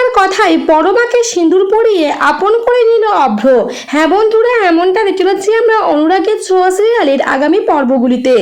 সুদীপার কথায় পরমাকে সিঁদুর পরিয়ে আপন করে নিল অভ্র। হ্যাঁ বন্ধুরা, এমনটা দেখতে পাচ্ছি আমরা অনুরাগের ছোঁয়া সিরিয়ালের আগামী পর্বগুলিতে।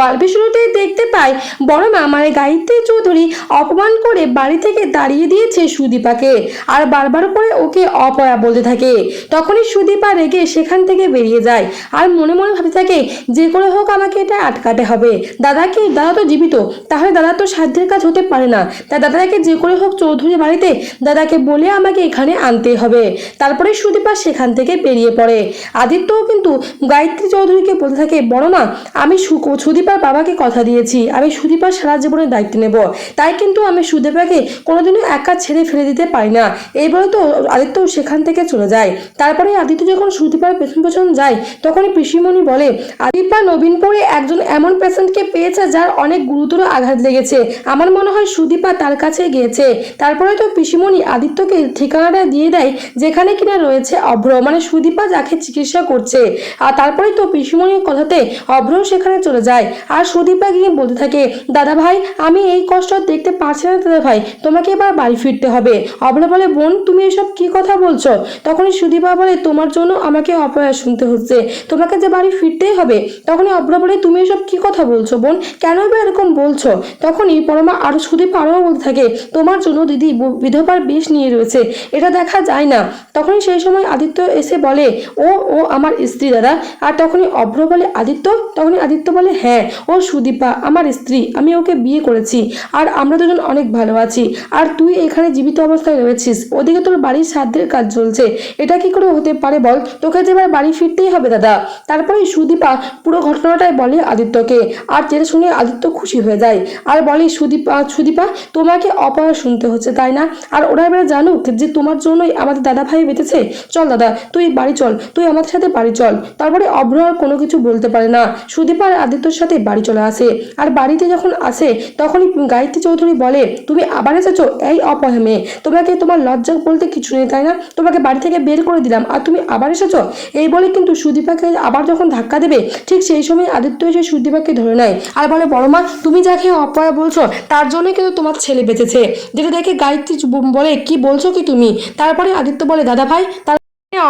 গল্পের শুরুতেই দেখতে পাই, বড়মা মানে গায়ত্রী চৌধুরী অপমান করে বাড়ি থেকে দাঁড়িয়ে দিয়েছে সুদীপাকে আর বারবার করে ওকে অপয়া বলতে থাকে। তখনই সুদীপা রেগে সেখান থেকে বেরিয়ে যায় আর মনে মনে ভাবতে থাকে, যে করে হোক আমাকে এটা আটকাতে হবে। দাদাকে দাদা তো জীবিত, তাহলে দাদা তো সাধ্যের কাজ হতে পারে না। তাই দাদাকে যে করে হোক চৌধুরী বাড়িতে দাদাকে বলে আমাকে এখানে আনতে হবে। তারপরে সুদীপা সেখান থেকে বেরিয়ে পড়ে। আদিত্যও কিন্তু গায়ত্রী চৌধুরীকে বলতে থাকে, বড় না আমি সুদীপার বাবাকে কথা দিয়েছি। আমি সুদীপার সারা জীবনের দায়িত্ব নেব। তাই কিন্তু আমি সুদীপাকে কোনোদিনও একা ছেড়ে ফেলে দিতে পারি না। এই বলে তো আদিত্য সেখান থেকে চলে যায়। তারপরে আদিত্য যখন সুদীপার পেছন পেছন যায়, তখনই পিসিমণি বলে, আদিপা নবীন নবীনপুরে একজন এমন পেশেন্টকে পেয়েছে যার অনেক গুরুতর আঘাত লেগেছে। আমার মনে হয় সুদীপা তার কাছে গিয়েছে। তারপরে তো পিসিমণি আদিত্যকে ঠিকানাটা দিয়ে দেয়, যেখানে কিনা রয়েছে অভ্র। মানে সুদীপা যাকে চিকিৎসা করছে। আর তারপরে তো পিসিমণির কথাতে অভ্র সেখানে চলে যায়। আর সুদীপা গিয়ে বলতে থাকে, দাদা ভাই, আমি এই কষ্ট দেখতে পারছি না দাদা ভাই, তোমাকে এবার বাড়ি ফিরতে হবে। অভ্র বলে, বোন, তুমি এসব কি কথা বলছো? তখনই সুদীপা বলে, তোমার জন্য আমাকে অপয়া শুনতে হচ্ছে। তোমাকে যে বাড়ি ফিরতেই হবে? তখনই অভ্র বলে, তুমি এসব কি কথা বলছো বোন? কেন বা এরকম বলছো? তখনই পরমা আরও সুদীপ আরও বলতে থাকে, তোমার জন্য দিদি ব- বিধবার বেশ নিয়ে রয়েছে। এটা দেখা যায় না। তখনই সেই সময় আদিত্য এসে বলে, ও ও আমার স্ত্রী দাদা। আর তখনই অভ্র বলে, আদিত্য? তখনই আদিত্য বলে হ্যাঁ ও সুদীপা, আমার স্ত্রী। আমি ওকে বিয়ে করেছি। আর আমরা দুজন অনেক ভালো আছি। আর তুই এখানে জীবিত অবস্থায় রয়েছিস। ওদিকে তোর বাড়ির সাধ্যের কাজ চলছে। এটা কি করে হতে পারে বল? তোকে যে এবার বাড়ি ফিরতেই হবে দাদা। তারপরে সুদীপা পুরো ঘটনাটাই বলে আদিত্যকে। আর যেটা শুনে আদিত্য খুশি হয়ে যায়। আর বলে, সুদীপা সুদীপা, তোমাকে অপয়া শুনতে হচ্ছে, তাই না? আর ওরা এবারে জানুক যে তোমার জন্যই আমাদের দাদা ভাই বেঁচেছে। চল দাদা, তুই বাড়ি চল, তুই আমাদের সাথে বাড়ি চল। তারপরে অভ্র আর কোনো কিছু বলতে পারে না। সুদীপা আর আদিত্যর সাথে বাড়ি চলে আসে। আর বাড়িতে যখন আসে, তখনই গায়ত্রী চৌধুরী বলে, তুমি আবার এসেছ? এই অপয়া মেয়ে। তোমাকে তোমার লজ্জা বলতে কিছু নেই, তাই না? তোমাকে বাড়ি থেকে বের করে দিলাম। আর তুমি আবার এসেছ? এই বলে কিন্তু সুদীপাকে আবার যখন ধাক্কা দেবে, ঠিক সেই সময় আদিত্য এসে সুদীপাকে ধরে নেয়। আর বলে বড় মা তুমি যাকে অপয়া বলছো, তার জন্যই কিন্তু তোমার ছেলে বেঁচেছে। যেটা দেখে গায়ত্রী বলে কি বলছো কি তুমি? তারপরে আদিত্য বলে দাদা ভাই তার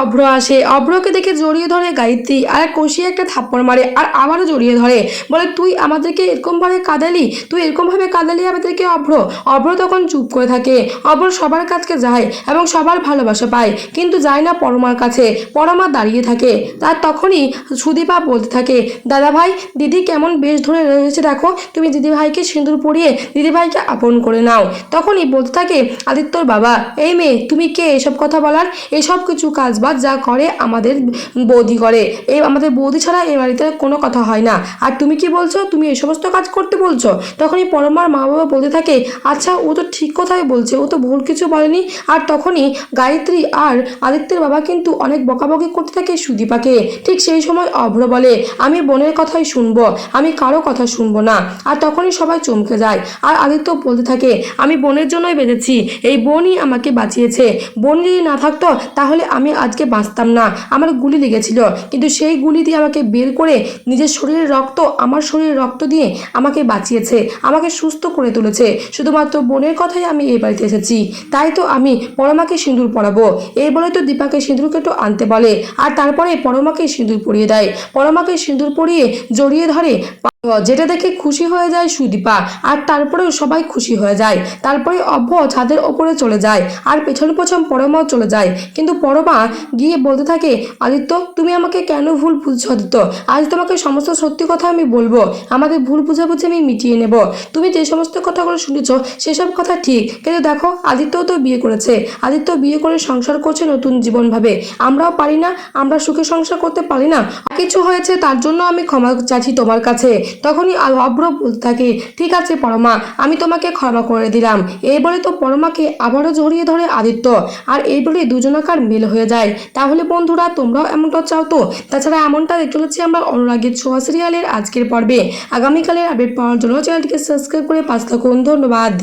অভ্র আসে। অভ্রকে দেখে জড়িয়ে ধরে গায়ত্রী, আর কষিয়ে একটা থাপ্পড় মারে, আর আবারও জড়িয়ে ধরে। বলে, তুই আমাদেরকে এরকমভাবে কাঁদালি? তুই এরকমভাবে কাঁদালি আমাদেরকে অভ্র? অভ্র তখন চুপ করে থাকে। অভ্র সবার কাছকে যায় এবং সবার ভালোবাসা পায়, কিন্তু যায় না পরমার কাছে। পরমা দাঁড়িয়ে থাকে। তার তখনই সুদীপা বলতে থাকে দাদা ভাই দিদি কেমন বেশ ধরে রয়েছে দেখো। তুমি দিদি ভাইকে সিঁদুর পরিয়ে দিদি ভাইকে আপন করে নাও। তখনই বলতে থাকে, আদিত্যর বাবা, এই মেয়ে, তুমি কে এসব কথা বলার? এসব কিছু কাজবাজ যা করে আমাদের বৌদি করে। এই আমাদের বৌদি ছাড়া এই বাড়িতে কোনো কথা হয় না। আর তুমি কি বলছো? তুমি এই সমস্ত কাজ করতে বলছো? তখনই পরমার মা বাবা বলতে থাকে আচ্ছা ও তো ঠিক কথাই বলছে, ও তো ভুল কিছু বলেনি। আর তখনই গায়ত্রী আর আদিত্যের বাবা কিন্তু অনেক বকাবকি করতে থাকে সুদীপাকে। ঠিক সেই সময় অভ্র বলে, আমি বোনের কথাই শুনব, আমি কারও কথা শুনব না। আর তখনই সবাই চমকে যায়। আর আদিত্য বলতে থাকে, আমি বোনের জন্যই বেঁধেছি, এই বোনই আমাকে বাঁচিয়েছে। বোন যদি না থাকতো, তাহলে আমি আজকে বাঁচতাম না। আমার গুলি লেগেছিল। কিন্তু সেই গুলি দিয়ে আমাকে বের করে নিজের শরীরের রক্ত, আমার শরীরের রক্ত দিয়ে আমাকে বাঁচিয়েছে, আমাকে সুস্থ করে তুলেছে। শুধুমাত্র বোনের কথাই আমি এই বাড়িতে এসেছি। তাই তো আমি পরমাকে সিঁদুর পরাবো। এই বলে তো দীপাকে সিঁদুর কেটো আনতে বলে। আর তারপরে পরমাকে সিঁদুর পরিয়ে দেয়। পরমাকে সিঁদুর পরিয়ে জড়িয়ে ধরে যেটা দেখে খুশি হয়ে যায় সুদীপা, আর তারপরেও সবাই খুশি হয়ে যায়। তারপরে অভ্য ছাদের ওপরে চলে যায়, আর পেছন পেছন পরমাও চলে যায়। কিন্তু পরমা গিয়ে বলতে থাকে, আদিত্য, তুমি আমাকে কেন ভুল বুঝছ আদিত্য? আজ তোমাকে সমস্ত সত্যি কথা আমি বলব। আমাদের ভুল বুঝাবুঝি আমি মিটিয়ে নেব। তুমি যে সমস্ত কথাগুলো শুনেছ, সেসব কথা ঠিক। কিন্তু দেখো, আদিত্যও তো বিয়ে করেছে। আদিত্য বিয়ে করে সংসার করছে নতুন জীবন ভাবে আমরাও পারি না, আমরা সুখে সংসার করতে পারি না। কিছু হয়েছে তার জন্য আমি ক্ষমা চাচ্ছি তোমার কাছে। তখনই অভ্র বলতে থাকে, ঠিক আছে পরমা, আমি তোমাকে ক্ষমা করে দিলাম। এই বলে তো পরমাকে আবারও জড়িয়ে ধরে আদিত্য। আর এই বলে দুজনাকার মেল হয়ে যায়। তাহলে বন্ধুরা, তোমরাও এমনটা চাও তো? তাছাড়া এমনটা দেখতে চলেছি আমরা অনুরাগের ছোঁয়া সিরিয়ালের আজকের পর্বে। আগামীকালের আপডেট পাওয়ার জন্য চ্যানেলটিকে সাবস্ক্রাইব করে পাঁচ থাকুন। ধন্যবাদ।